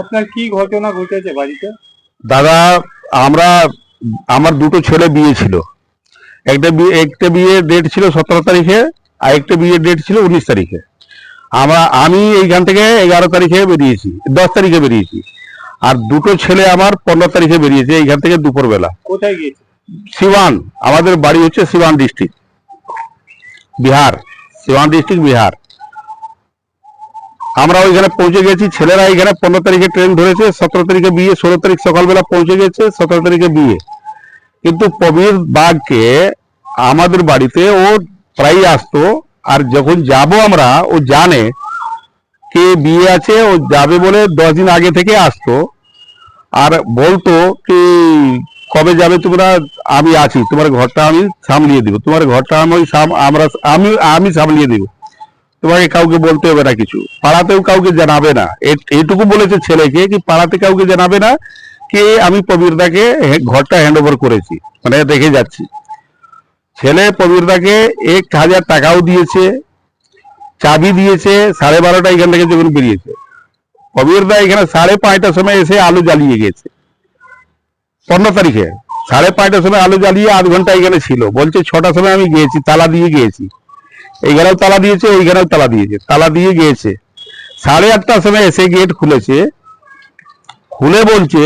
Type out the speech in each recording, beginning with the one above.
আপনার কি ঘটনা ঘটেছে বাড়িতে? দাদা আমরা আমার দুটো ছেলে বিয়ে ছিল। একটা বিয়ে একটা বিয়ে ডেট ছিল সতেরো তারিখে আর একটা বিয়ে ডেট ছিল উনিশ তারিখে। আমরা আমি এইখান থেকে এগারো তারিখে বেরিয়েছি দশ তারিখে বেরিয়েছি। আর দুটো ছেলে আমার পনেরো তারিখে বেরিয়েছে এইখান থেকে দুপুরবেলা। কোথায় গিয়েছে? সিওয়ান আমাদের বাড়ি হচ্ছে সিওয়ান ডিস্ট্রিক্ট। বিহার সিওয়ান ডিস্ট্রিক্ট বিহার। আমরা ওইখানে পৌঁছে গেছি। ছেলেরা এখানে পনেরো তারিখে ট্রেন ধরেছে, সতেরো তারিখে বিয়ে, ষোলো তারিখ সকালবেলা পৌঁছে গেছে, সতেরো তারিখে বিয়ে। কিন্তু প্রবীর বাঘকে আমাদের বাড়িতে ও প্রায় আসতো, আর যখন যাব আমরা, ও জানে কে বিয়ে আছে, ও যাবে বলে দশ দিন আগে থেকে আসতো। আর বলতো কি, কবে যাবে তোমরা? আমি আছি, তোমার ঘরটা আমি সামলিয়ে দিব, তোমার ঘরটা আমি আমরা, আমি আমি সামলিয়ে দিব। তোমাকে কাউকে বলতে হবে না কিছু। পাড়াতেও কাউকে জানাবে না। এইটুকু বলেছে ছেলেকে কি পাড়াতে কাউকে জানাবে না? কে আমি প্রবীরদাকে ঘরটা হ্যান্ড ওভার করেছি। মানে রেখে যাচ্ছি। ছেলে প্রবীরদাকে এক হাজার টাকাও দিয়েছে, চাবি দিয়েছে, সাড়ে বারোটা এখান থেকে যখন বেরিয়েছে। প্রবীরদা এখানে সাড়ে পাঁচটার সময় এসে আলু জ্বালিয়ে গেছে পনেরো তারিখে। সাড়ে পাঁচটার সময় আলু জ্বালিয়ে আধ ঘণ্টা এখানে ছিল। বলছে ছটার সময় আমি গিয়েছি, তালা দিয়ে গিয়েছি। এইখানেও তালা দিয়েছে ওইখানেও তালা দিয়েছে। তালা দিয়ে গিয়েছে। সাড়ে আটটার সময় এসে গেট খুলেছে। খুলে বলছে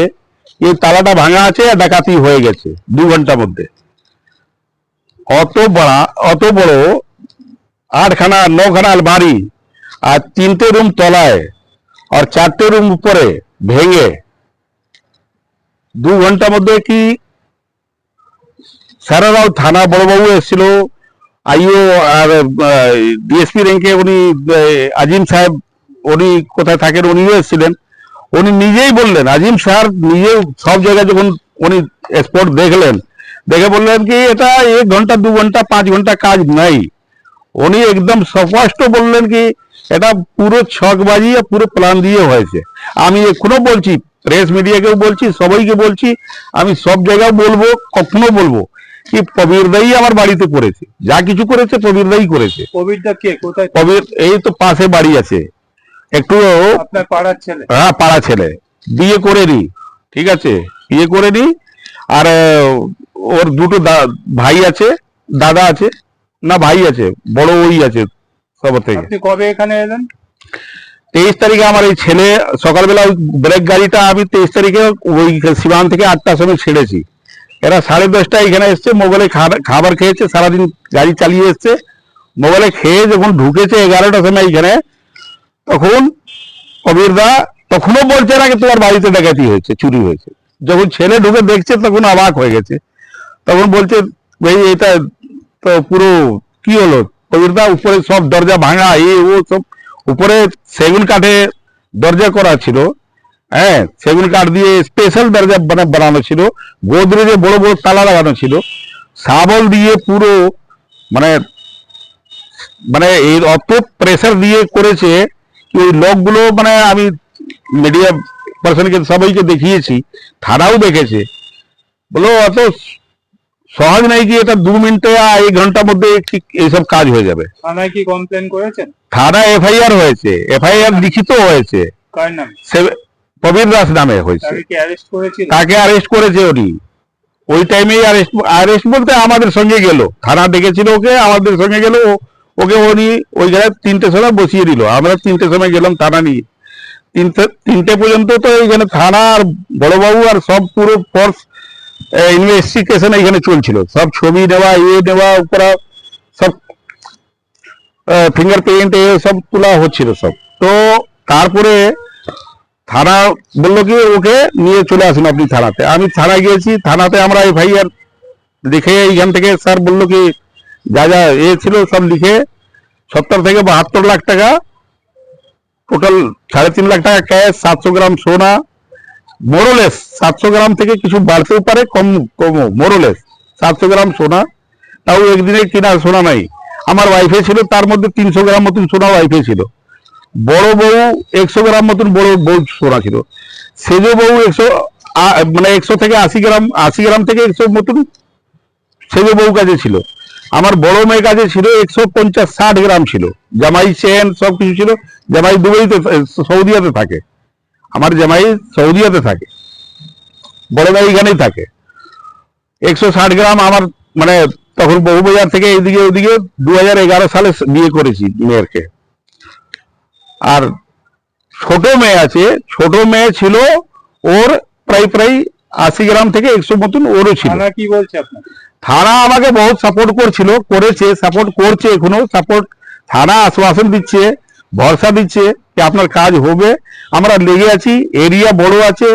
এই তালাটা ভাঙা আছে আর ডাকাতি হয়ে গেছে দু ঘণ্টার মধ্যে। অত বড় অত বড় আটখানা, নখানা আলমারি আর তিনটে রুম তলায় আর চারটে রুম উপরে ভেঙে দু ঘণ্টার মধ্যে কি স্যারেরাও থানা বড়বাবু এসেছিল আইও আর ডিএসপি র্যাঙ্কে উনি আজিম সাহেব, উনি কোথায় থাকেন উনিও এসেছিলেন। উনি নিজেই বললেন, আজিম স্যার নিজেও সব জায়গায় যখন উনি স্পট দেখলেন, দেখে বললেন কি, এটা এক ঘণ্টা, দু ঘণ্টা, পাঁচ ঘণ্টা কাজ নাই। উনি একদম স্পষ্ট বললেন কি, এটা পুরো ছকবাজি পুরো প্ল্যান দিয়ে হয়েছে। আমি এখনও বলছি প্রেস মিডিয়াকেও বলছি, সবাইকে বলছি, আমি সব জায়গায় বলব, কখনো বলব। কি প্রবীরদাই আমার বাড়িতে করেছে? যা কিছু করেছে প্রবীরদাই করেছে। কবিরদা কে? কোথায়? প্রবীর এই তো পাশে বাড়ি আছে। একটু আপনার পাড়ার ছেলে? হ্যাঁ পাড়া ছেলে। বিয়ে করে নি ঠিক আছে? বিয়ে করে নি আর ওর দুটো দা- ভাই আছে দাদা আছে না ভাই আছে বড় ওই আছে সবার থেকে আপনি কবে এখানে এলেন? তেইশ তারিখে আমার এই ছেলে সকালবেলা ওই ব্রেক গাড়িটা আমি তেইশ তারিখে ওই সীমান থেকে আটটার সময় ছেড়েছি। এরা সাড়ে দশটা এখানে এসছে, মোবাইলে খাবার খেয়েছে, সারাদিন গাড়ি চালিয়ে এসছে। মোবাইলে খেয়ে যখন ঢুকেছে এগারোটার সময় এখানে, তখন কবিরদা তখনও বলছে না তোমার বাড়িতে ডাকাতি হয়েছে, চুরি হয়েছে। যখন ছেলে ঢুকে দেখছে, তখন অবাক হয়ে গেছে। তখন বলছে, ভাই, এটা তো পুরো কি হলো? কবিরদা উপরে সব দরজা ভাঙা, এ, ও সব উপরে সেগুন কাঠে দরজা করা ছিল। হ্যাঁ সেগুন কাঠ দিয়ে স্পেশাল দরজা বানানো ছিল। গোদরেজে বড় বড় তালা লাগানো ছিল। শাবল দিয়ে পুরো মানে মানে এই অত প্রেসার দিয়ে করেছে কি ওই লোকগুলো মানে আমি মিডিয়া পার্সনকে সবাইকে দেখিয়েছি থানাও দেখেছে। বলো অত সহজ নাই কি এটা দু মিনিটে এক ঘণ্টার মধ্যে ঠিক এইসব কাজ হয়ে যাবে? থানায় কি কমপ্লেন করেছেন? থানা এফআইআর হয়েছে। এফআইআর লিখিত হয়েছে। কার নাম? প্রবীর দাস নামে হয়েছে। তাকে অ্যারেস্ট করেছে উনি ওই টাইমেই অ্যারেস্ট অ্যারেস্ট বলতে আমাদের সঙ্গে গেল। থানা ডেকেছিল ওকে আমাদের সঙ্গে গেল। ওকে উনি ওই জায়গায় তিনটে সময় বসিয়ে দিল। আমরা তিনটে সময় গেলাম থানা নিয়ে। তিনটে তিনটে পর্যন্ত তো এইখানে থানা আর বড়বাবু আর সব পুরো ফোর্স ইনভেস্টিগেশন এখানে চলছিল। সব ছবি নেওয়া ইয়ে নেওয়া করা সব ফিঙ্গার প্রিন্ট সব তোলা হচ্ছিল সব। তো তারপরে থানা বলল কি, ওকে নিয়ে চলে আসুন আপনি থানাতে। আমি থানায় গিয়েছি, থানাতে আমরা এফআইআর লিখে এইখান থেকে স্যার বলল কি, যা যা, এ ছিল সব লিখে সত্তর থেকে বাহাত্তর লাখ টাকা টোটাল সাড়ে তিন লাখ টাকা ক্যাশ সাতশো গ্রাম সোনা মোরলেস সাতশো গ্রাম থেকে কিছু বাড়তেও পারে, কম কমও মোরলেস সাতশো গ্রাম সোনা। তাও একদিনে কিনা সোনা নাই। আমার ওয়াইফে ছিল, তার মধ্যে তিনশো গ্রাম মতন সোনা ওয়াইফে ছিল। বড় বউ একশো গ্রাম মতন বড় বউ সোনা ছিল। সেজো বউ একশো মানে একশো থেকে আশি গ্রাম আশি গ্রাম থেকে একশো মতন সেজো বউ কাছে ছিল। আমার বড় মেয়ের কাছে ছিল একশো পঞ্চাশ ষাট গ্রাম ছিল। জামাই চেন সব কিছু ছিল। জামাই দুবাইতে, সৌদিয়াতে থাকে। আমার জামাই সৌদিয়াতে থাকে। বড় ভাই এখানেই থাকে। একশো ষাট গ্রাম আমার মানে তখন বহুবাজার থেকে এদিকে ওদিকে দু হাজার এগারো সালে বিয়ে করেছি মেয়েরকে আর ছোট মেয়ে আছে ছোট মেয়ে ছিল ওর প্রায় প্রায় আশি গ্রাম থেকে একশো মতন ওরও ছিল। কি বলছে থানা আমাকে বহুত সাপোর্ট করছিল করেছে সাপোর্ট করছে এখনও সাপোর্ট থানা আশ্বাসন দিচ্ছে ভরসা দিচ্ছে যে আপনার কাজ হবে। আমরা লেগে আছি এরিয়া বড় আছে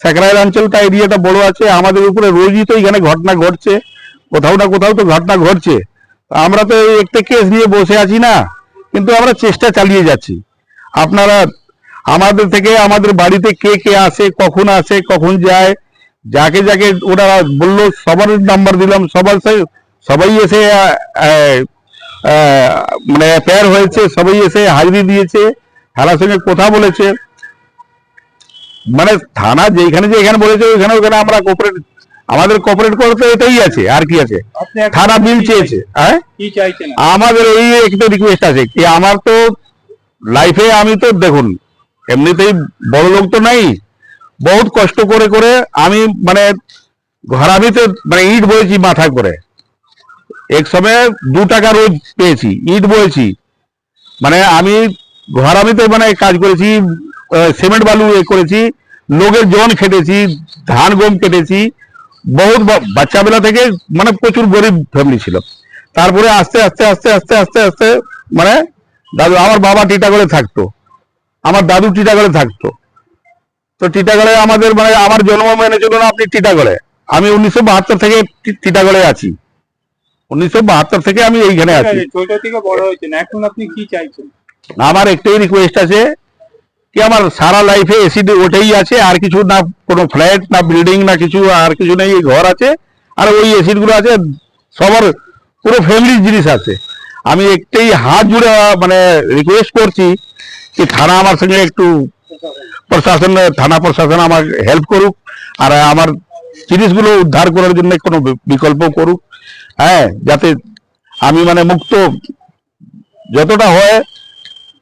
স্যাকরাইল অঞ্চলটা এরিয়াটা বড় আছে আমাদের উপরে রোজই তো এখানে ঘটনা ঘটছে কোথাও না কোথাও তো ঘটনা ঘটছে। আমরা তো একটা কেস নিয়ে বসে আছি না কিন্তু আমরা চেষ্টা চালিয়ে যাচ্ছি। আপনারা আমাদের থেকে আমাদের বাড়িতে কে কে আসে কখন আসে কখন যায় যাকে যাকে ওরা বলল সবার নাম্বার দিলাম সবার সবাই এসে মানে পেয়ার হয়েছে সবাই এসে হাজিরি দিয়েছে থানার সঙ্গে কথা বলেছে। মানে থানা যেখানে যেখানে বলেছে ওইখানে ওখানে আমরা কোপারেট আমাদের কোপারেট করতে এটাই আছে আর কি আছে। থানা বিল চেয়েছে হ্যাঁ? আমাদের এই একটা রিকোয়েস্ট আছে কি আমার তো লাইফে আমি তো দেখুন, এমনিতেই বড় লোক তো নাই, বহুত কষ্ট করে করে আমি মানে ঘরামিতে মানে ইট বয়েছি মাথা করে। এক সময় দু টাকা রোজ পেয়েছি, ইট বয়েছি। মানে আমি ঘরামিতে মানে কাজ করেছি সিমেন্ট বালু এ করেছি, লোকের জন খেটেছি, ধান, গম কেটেছি। বহুত বাচ্চাবেলা থেকে মানে প্রচুর গরিব ফ্যামিলি ছিল। তারপরে আস্তে আস্তে আস্তে আস্তে আস্তে আস্তে মানে দাদু আমার বাবা টিটাগড়ে থাকতো। আমার দাদু টিটাগড়ে থাকতো। তো টিটাগড়ে আমাদের মানে আমার জন্ম মেনে চলুন আপনি টিটাগড়ে। আমি উনিশশো বাহাত্তর থেকে টিটাগড়ে আছি। উনিশশো বাহাত্তর থেকে আমি এইখানে আছি। ছোট থেকে বড় হয়েছেন। এখন আপনি কি চাইছেন? আমার একটাই রিকোয়েস্ট আছে কি আমার সারা লাইফে এসি ওটাই আছে আর কিছু না কোনো ফ্ল্যাট না বিল্ডিং না কিছু আর কিছু নেই ঘর আছে আর ওই এসিডগুলো আছে সবার পুরো ফ্যামিলির জিনিস আছে। আমি একটাই হাত জুড়ে মানে রিকোয়েস্ট করছি কি থানা আমার সঙ্গে একটু প্রশাসন, থানা প্রশাসন আমার হেল্প করুক আর আমার জিনিসগুলো উদ্ধার করার জন্য কোনো বিকল্প করুক। হ্যাঁ যাতে আমি মানে মুক্ত যতটা হয়,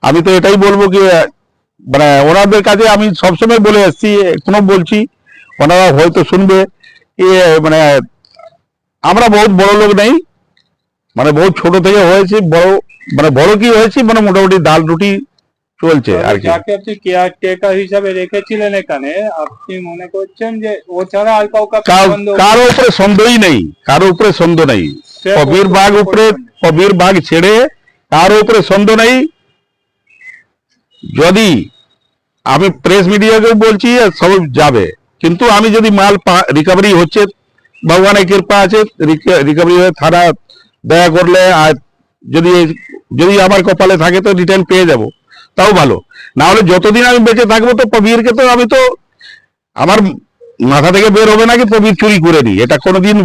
আমি তো এটাই বলব কি মানে ওনাদের কাছে আমি সবসময় বলে এসছি, এখনও বলছি, ওনারা হয়তো শুনবে মানে আমরা বহুত বড় লোক নেই মানে বহুত ছোট থেকে হয়েছে বড় মানে বড় কি হয়েছে মানে মোটামুটি ডাল রুটি চলছে আর কি। যাকে আপনি কেয়ার টেকার হিসাবে রেখেছিলেন এখানে আপনি মনে করছেন যে ও ছাড়া আর কাউকে কারও উপরে সন্দেহই নেই কারও উপরে সন্দেহ নেই। কবির বাগ উপরে কবির বাগ ছেড়ে কারও উপরে সন্দেহ নেই। যদি আমি প্রেস মিডিয়াকেও বলছি সব যাবে। কিন্তু আমি যদি মাল রিকভারি হচ্ছে ভগবানের কৃপা আছে রিকভারি হয়ে থানা দয়া করলে আর যদি যদি আমার কপালে থাকে তো রিটার্ন পেয়ে যাব। তাও ভালো। না হলে যতদিন আমি বেঁচে থাকব তো প্রবীরকে তো আমি তো আমার মাথা থেকে বের হবে না কি প্রবীর চুরি করে নি এটা কোনোদিন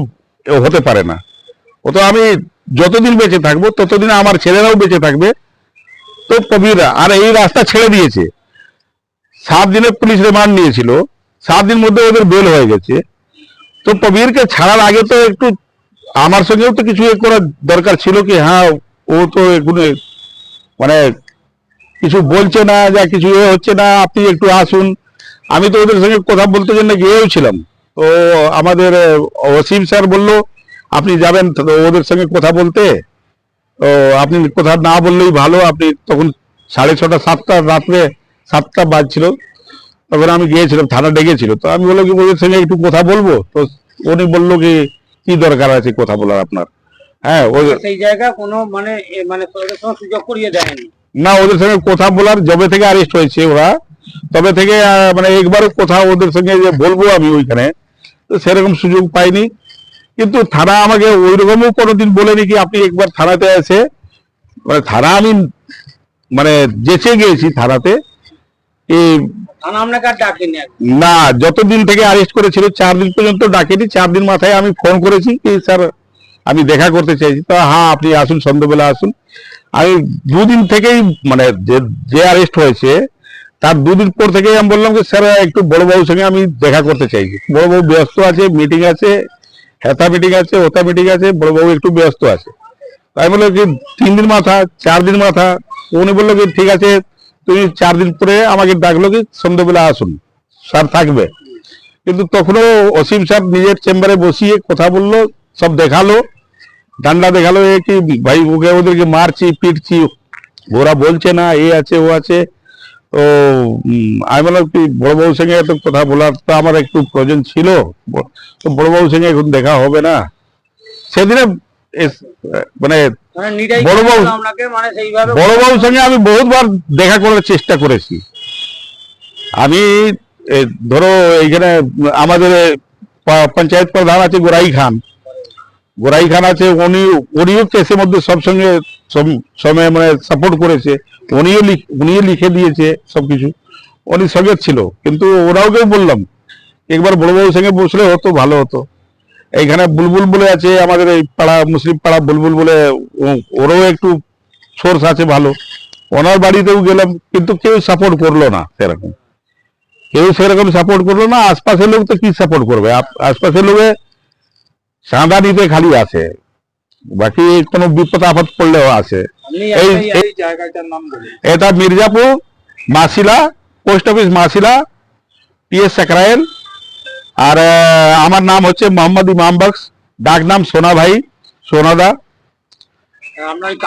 হতে পারে না। ও তো আমি যতদিন বেঁচে থাকব, ততদিন আমার ছেলেরাও বেঁচে থাকবে। তো প্রবীর আর এই রাস্তা ছেড়ে দিয়েছে। সাত দিনের পুলিশ রিমান্ড নিয়েছিল। সাত দিন মধ্যে ওদের বেল হয়ে গেছে। তো প্রবীরকে ছাড়ার আগে তো একটু আমার সঙ্গেও তো কিছু এ করার দরকার ছিল কি? হ্যাঁ ও তো এগুলো মানে কিছু বলছে না, যা কিছু এ হচ্ছে না, আপনি একটু আসুন। আমি তো ওদের সঙ্গে কথা বলতে জন্য গিয়েও ছিলাম। তো আমাদের অসীম স্যার বলল, আপনি যাবেন ওদের সঙ্গে কথা বলতে। তো আপনি কথা না বললেই ভালো, আপনি তখন সাড়ে ছটা, সাতটা, রাত্রে সাতটা বাজছিল। তখন আমি গিয়েছিলাম, থানা ডেকেছিল। তো আমি বলল কি, ওদের সঙ্গে একটু কথা বলব? তো উনি বলল কি কি দরকার আছে কথা বলার আপনার? হ্যাঁ ওই সেই জায়গা কোনো মানে মানে সুযোগ করিয়ে দেয়নি। না ওদের সঙ্গে কথা বলার জবে থেকে অ্যারেস্ট হয়েছে ওরা তবে থেকে মানে একবারও কথা ওদের সঙ্গে যে বলব আমি ওইখানে তো সেরকম সুযোগ পাইনি। কিন্তু থানা আমাকে ওই রকমও কোনোদিন বলেনি কি আপনি একবার থানাতে আছে মানে থানা আমি মানে যেচে গিয়েছি থানাতে না যতদিন থেকে অ্যারেস্ট করেছিল চার দিন পর্যন্ত ডাকেনি। চার দিন মাথায় আমি ফোন করেছি কি স্যার আমি দেখা করতে চাইছি। তো হ্যাঁ আপনি আসুন সন্ধ্যাবেলা আসুন। আমি দুদিন থেকেই মানে যে যে অ্যারেস্ট হয়েছে তার দুদিন পর থেকেই আমি বললাম যে স্যার একটু বড়বাবুর সঙ্গে আমি দেখা করতে চাইছি। বড়বাবু ব্যস্ত আছে মিটিং আছে হেতা মিটিং আছে ওতা মিটিং আছে বড়বাবু একটু ব্যস্ত আছে। তাই বলল কি তিন দিন মাথা চার দিন মাথা। উনি বলল কি ঠিক আছে তুমি চার দিন পরে আমাকে ডাকলো কি, সন্ধ্যেবেলা আসুন। স্যার থাকবে। কিন্তু তখনও অসীম স্যার নিজের চেম্বারে বসিয়ে কথা বলল, সব দেখাল। ডান্ডা দেখাল এ কি, ভাই ওকে ওদেরকে মারছি, পিটছি, ওরা বলছে না, এ আছে, ও আছে। তো আমি বললাম কি, বড়বাবুর সঙ্গে এত কথা বলার তো আমার একটু প্রয়োজন ছিল। তো বড়বাবুর সঙ্গে এখন দেখা হবে না। সেদিনে মানে মানে বড় আপনাকে মানে বড়বাবুর সঙ্গে আমি বহুতবার দেখা করার চেষ্টা করেছি। আমি ধরো এইখানে আমাদের পঞ্চায়েত প্রধান আছে গোরাই খান। গোরাই খান আছে উনি উনিও কেসের মধ্যে সব সঙ্গে সময় মানে সাপোর্ট করেছে। উনিও উনিও লিখে দিয়েছে সবকিছু। উনি সঙ্গে ছিল। কিন্তু ওরাওকেও বললাম। একবার বড়বাবুর সঙ্গে বসলে হতো ভালো হতো। এইখানে বুলবুল বলে আছে আমাদের এই পাড়া মুসলিম পাড়া বুলবুল বলে ওরও একটু সোর্স আছে ভালো। ওনার বাড়িতেও গেলাম কিন্তু কেউ সাপোর্ট করল না সেরকম। কেউ সেরকম সাপোর্ট করল না আশপাশের লোক তো কি সাপোর্ট করবে? আশপাশের লোকে চাঁদা নিতে খালি আসে। বাকি কোনো বিপদ আপদ পড়লেও আসে। আপনি এই জায়গাটার নাম এটা Mirzapur Masila post office Masila PS Sankrail আর আমার নাম হচ্ছে মোহাম্মদ ইমাম বক্স। ডাক নাম সোনা ভাই সোনাদা আপনার ওই